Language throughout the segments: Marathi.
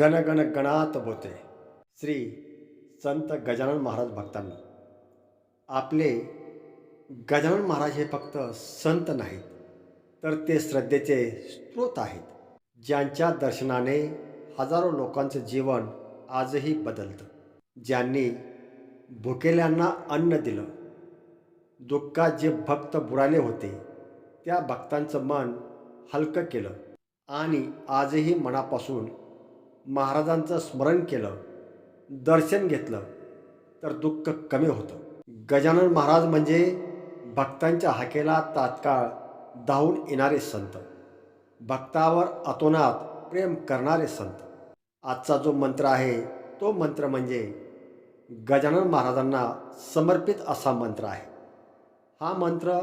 गणगणगणात होते. गणात बोते श्री संत गजानन महाराज भक्तांनी आपले गजानन महाराज हे फक्त संत नाहीत तर ते श्रद्धेचे स्रोत आहेत ज्यांच्या दर्शनाने हजारो लोकांचं जीवन आजही बदलतं. ज्यांनी भुकेल्यांना अन्न दिलं दुःखात जे भक्त बुडाले होते त्या भक्तांचं मन हलकं केलं आणि आजही मनापासून महाराजांचं स्मरण केलं दर्शन घेतलं तर दुःख कमी होतं. गजानन महाराज म्हणजे भक्तांच्या हाकेला तात्काळ धावून येणारे संत. भक्तावर अतोनात प्रेम करणारे संत. आजचा जो मंत्र आहे तो मंत्र म्हणजे गजानन महाराजांना समर्पित असा मंत्र आहे. हा मंत्र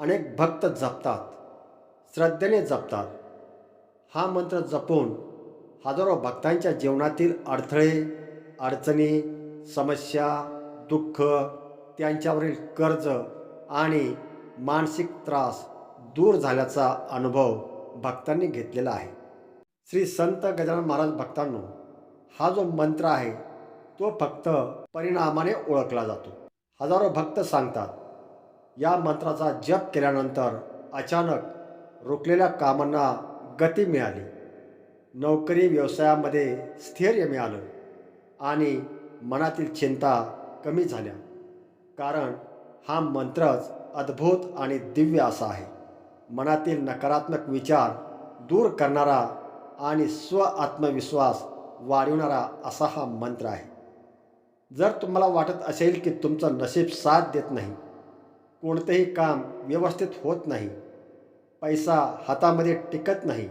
अनेक भक्त जपतात श्रद्धेने जपतात. हा मंत्र जपून हजारो भक्तांच्या जीवनातील अडथळे अडचणी समस्या दुःख त्यांच्यावरील कर्ज आणि मानसिक त्रास दूर झाल्याचा अनुभव भक्तांनी घेतलेला आहे. श्री संत गजानन महाराज भक्तांनो हा जो मंत्र आहे तो फक्त परिणामाने ओळखला जातो. हजारो भक्त सांगतात या मंत्राचा जप केल्यानंतर अचानक रोखलेल्या कामांना गती मिळाली. नोकरी व्यवसायामध्ये स्थैर्य मिळालं आणि मनातील चिंता कमी झाल्या. कारण हा मंत्रच अद्भुत आणि दिव्य असा आहे. मनातील नकारात्मक विचार दूर करणारा आणि स्व आत्मविश्वास वाढवणारा असा हा मंत्र आहे. जर तुम्हाला वाटत असेल की तुमचं नशीब साथ देत नाही कोणतेही काम व्यवस्थित होत नाही पैसा हातामध्ये टिकत नाही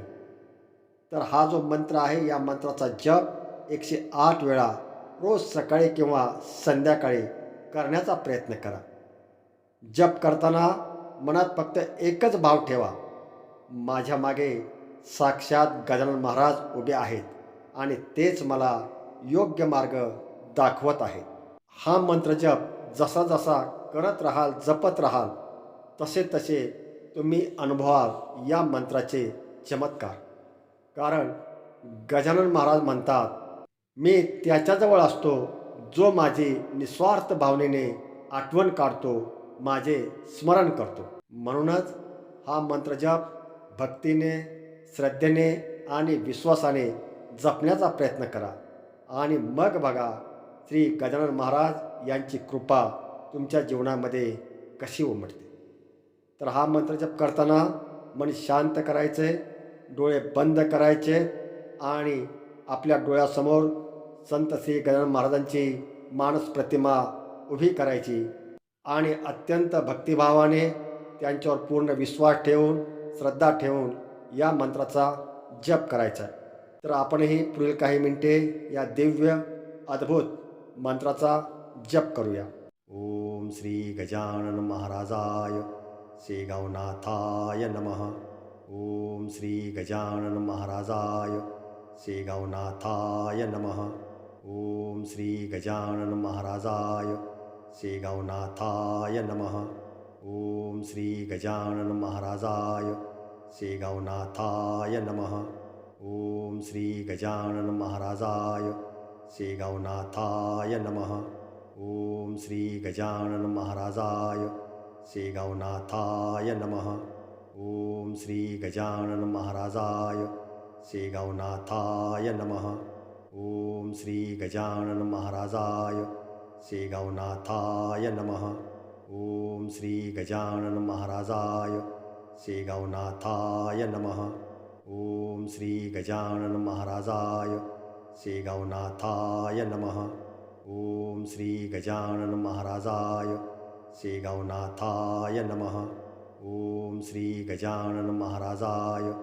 तर हा जो मंत्र आहे या मंत्राचा जप एकशे आठ वेळा रोज सकाळी किंवा संध्याकाळी करण्याचा प्रयत्न करा. जप करताना मनात फक्त एकच भाव ठेवा. माझ्या मागे साक्षात गजानन महाराज उभे आहेत आणि तेच मला योग्य मार्ग दाखवत आहेत. हा मंत्र जप जसा जसा करत राहाल जपत राहाल तसे तसे तुम्ही अनुभवाल या मंत्राचे चमत्कार. कारण गजानन महाराज म्हणतात मी त्याच्याजवळ असतो जो माझी निस्वार्थ भावनेने आठवण काढतो माझे स्मरण करतो. म्हणूनच हा मंत्रजप भक्तीने श्रद्धेने आणि विश्वासाने जपण्याचा प्रयत्न करा. आणि मग बघा श्री गजानन महाराज यांची कृपा तुमच्या जीवनामध्ये कशी उमटते. तर हा मंत्रजप करताना मन शांत करायचं आहे डोळे बंद करायचे आणि आपल्या डोळ्यासमोर संत श्री गजानन महाराजांची मानस प्रतिमा उभी करायची आणि अत्यंत भक्तिभावाने त्यांच्यावर पूर्ण विश्वास ठेवून श्रद्धा ठेवून या मंत्राचा जप करायचा. तर आपणही पुढील काही मिनिटे या दिव्य अद्भुत मंत्राचा जप करूया. ओम श्री गजानन महाराजाय शेगावनाथाय नमः. ओम श्री गजानन महाराजाय शेगावनाथाय नमः। ओम श्री गजानन महाराजाय शेगावनाथाय नमः। ओम श्री गजानन महाराजाय शेगावनाथाय नमः। ओम श्री गजानन महाराजाय शेगावनाथाय नमः। ओम श्री गजानन महाराजाय शेगावनाथाय नमः। ओम श्री गजानन महाराजाय शेगावनाथाय नमः। ओम श्री गजानन महाराजाय शेगावनाथाय नमः। ओम श्री गजानन महाराजाय शेगावनाथाय नमः। ओम श्री गजानन महाराजाय शेगावनाथाय नमः। ओम श्री गजानन महाराजाय शेगावनाथाय नमः। ओम श्री गजानन महाराजाय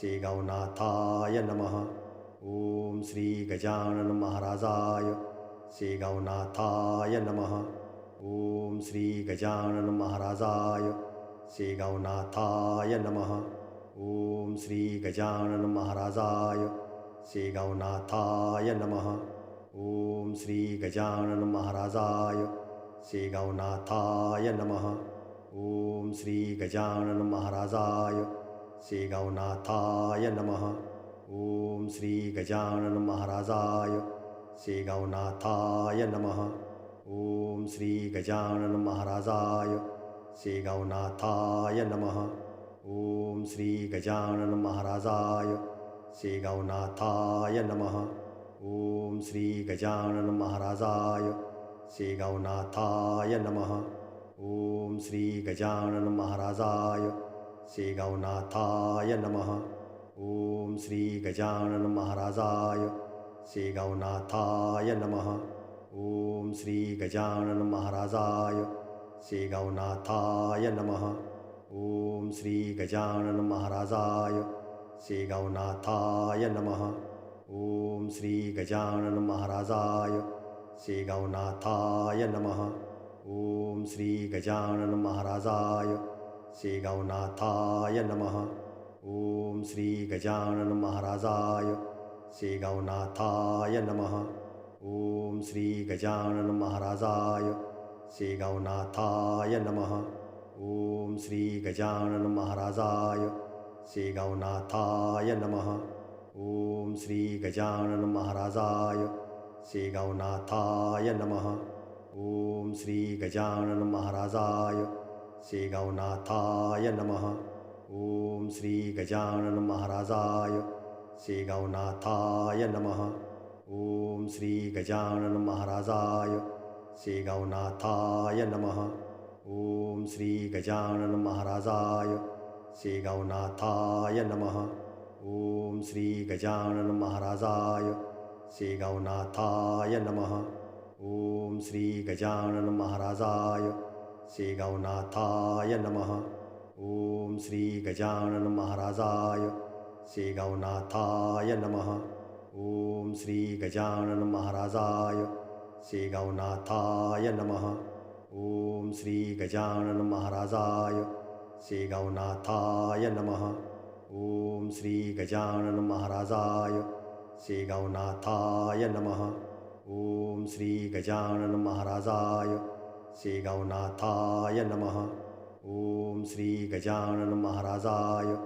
शेगावनाथाय नमः। ओम श्री गजानन महाराजाय शेगावनाथाय नमः। ओम श्री गजानन महाराजाय शेगावनाथाय नमः। ओम श्री गजानन महाराजाय शेगावनाथाय नमः। ओम श्री गजानन महाराजाय शेगावनाथाय नमः। ओम श्री गजानन महाराजाय शेगावनाथाय नमः। ओम श्री गजानन महाराजाय शेगावनाथाय नमः। ओम श्री गजानन महाराजाय शेगावनाथाय नमः। ओम श्री गजानन महाराजाय शेगावनाथाय नमः। ओम श्री गजानन महाराजाय शेगावनाथाय नमः। ओम श्री गजानन महाराजाय शेगावनाथाय नमः। ओम श्री गजानन महाराजाय शेगावनाथाय नमः। ओम श्री गजानन महाराजाय शेगावनाथाय नमः। ओम श्री गजानन महाराजाय शेगावनाथाय नमः। ओम श्री गजानन महाराजाय शेगावनाथाय नमः। ओम श्री गजानन महाराजाय शेगावनाथाय नमः। ओम श्री गजानन महाराजाय शेगावनाथाय नमः। ओम श्री गजानन महाराजाय शेगावनाथाय नमः। ओम श्री गजानन महाराजाय शेगावनाथाय नमः। ओम श्री गजानन महाराजाय शेगावनाथाय नमः। ओम श्री गजानन महाराजाय शेगावनाथाय नमः। ओम श्री गजानन महाराजाय शेगावनाथाय नमः। ओम श्री गजानन महाराजाय शेगावनाथाय नमः। ओम श्री गजानन महाराजाय शेगावनाथाय नमः। ओम श्री गजानन महाराजाय शेगावनाथाय नमः। ओम श्री गजानन महाराजाय शेगावनाथाय नमः। ओम श्री गजानन महाराजाय शेगावनाथाय नमः। ओम श्री गजानन महाराजाय शेगावनाथाय नमः। ओम श्री गजानन महाराजाय शेगावनाथाय नमः। ओम श्री गजानन महाराजाय शेगावनाथाय नमः। ओम श्री गजानन महाराजाय शेगावनाथाय नमः। ओम श्री गजानन महाराजाय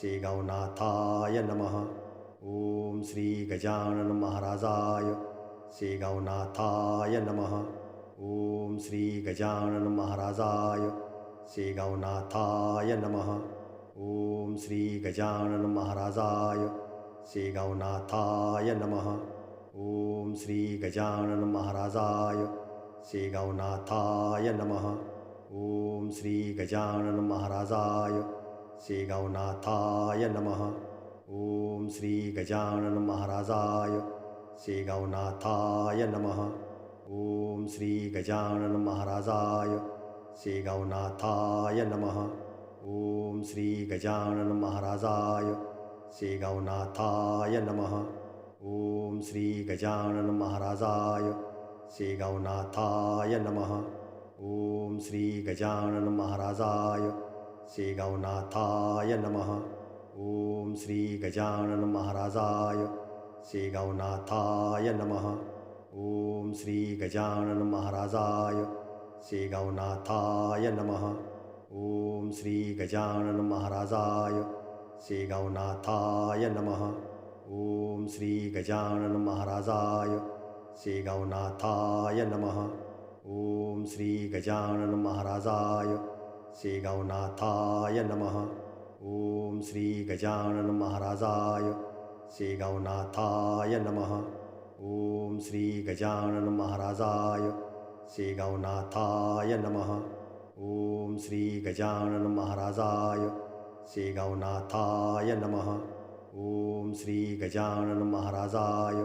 शेगावनाथाय नमः। ओम श्री गजानन महाराजाय शेगावनाथाय नमः। ओम श्री गजानन महाराजाय शेगावनाथाय नमः। ओम श्री गजानन महाराजाय शेगावनाथाय नमः। ओम श्री गजानन महाराजाय शेगावनाथाय नमः। ओम श्री गजानन महाराजाय शेगावनाथाय नमः। ओम श्री गजानन महाराजाय शेगावनाथाय नमः। ओम श्री गजानन महाराजाय शेगावनाथाय नमः। ओम श्री गजानन महाराजाय शेगावनाथाय नमः। ओम श्री गजानन महाराजाय शेगावनाथाय नमः। ओम श्री गजानन महाराजाय शेगावनाथाय नमः। ओम श्री गजानन महाराजाय शेगावनाथाय नमः। ओम श्री गजानन महाराजाय शेगावनाथाय नमः। ओम श्री गजानन महाराजाय शेगावनाथाय नमः। ओम श्री गजानन महाराजाय शेगावनाथाय नमः। ओम श्री गजानन महाराजाय शेगावनाथाय नमः। ओम श्री गजानन महाराजाय शेगावनाथाय नमः। ओम श्री गजानन महाराजाय शेगावनाथाय नमः। ओम श्री गजानन महाराजाय शेगावनाथाय नमः। ओम श्री गजानन महाराजाय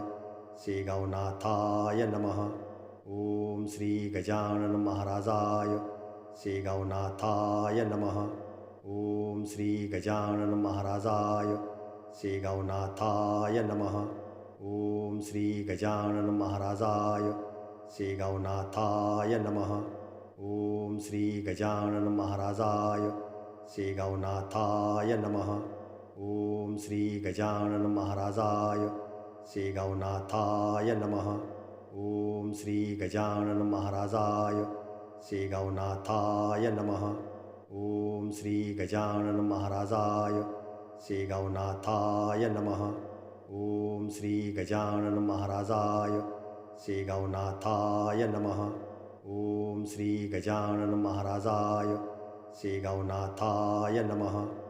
शेगावनाथाय नमः। ओम श्री गजानन महाराजाय शेगावनाथाय नमः। ओम श्री गजानन महाराजाय शेगावनाथाय नमः। ओम श्री गजानन महाराजाय शेगावनाथाय नमः। ओम श्री गजानन महाराजाय शेगावनाथाय नमः। ओम श्री गजानन महाराजाय शेगावनाथाय नमः। ओम श्री गजानन महाराजाय शेगावनाथाय नमः। ओम श्री गजानन महाराजाय शेगावनाथाय नमः। ओम श्री गजानन महाराजाय शेगावनाथाय नमः। ओम श्री गजानन महाराजाय शेगावनाथाय नमः।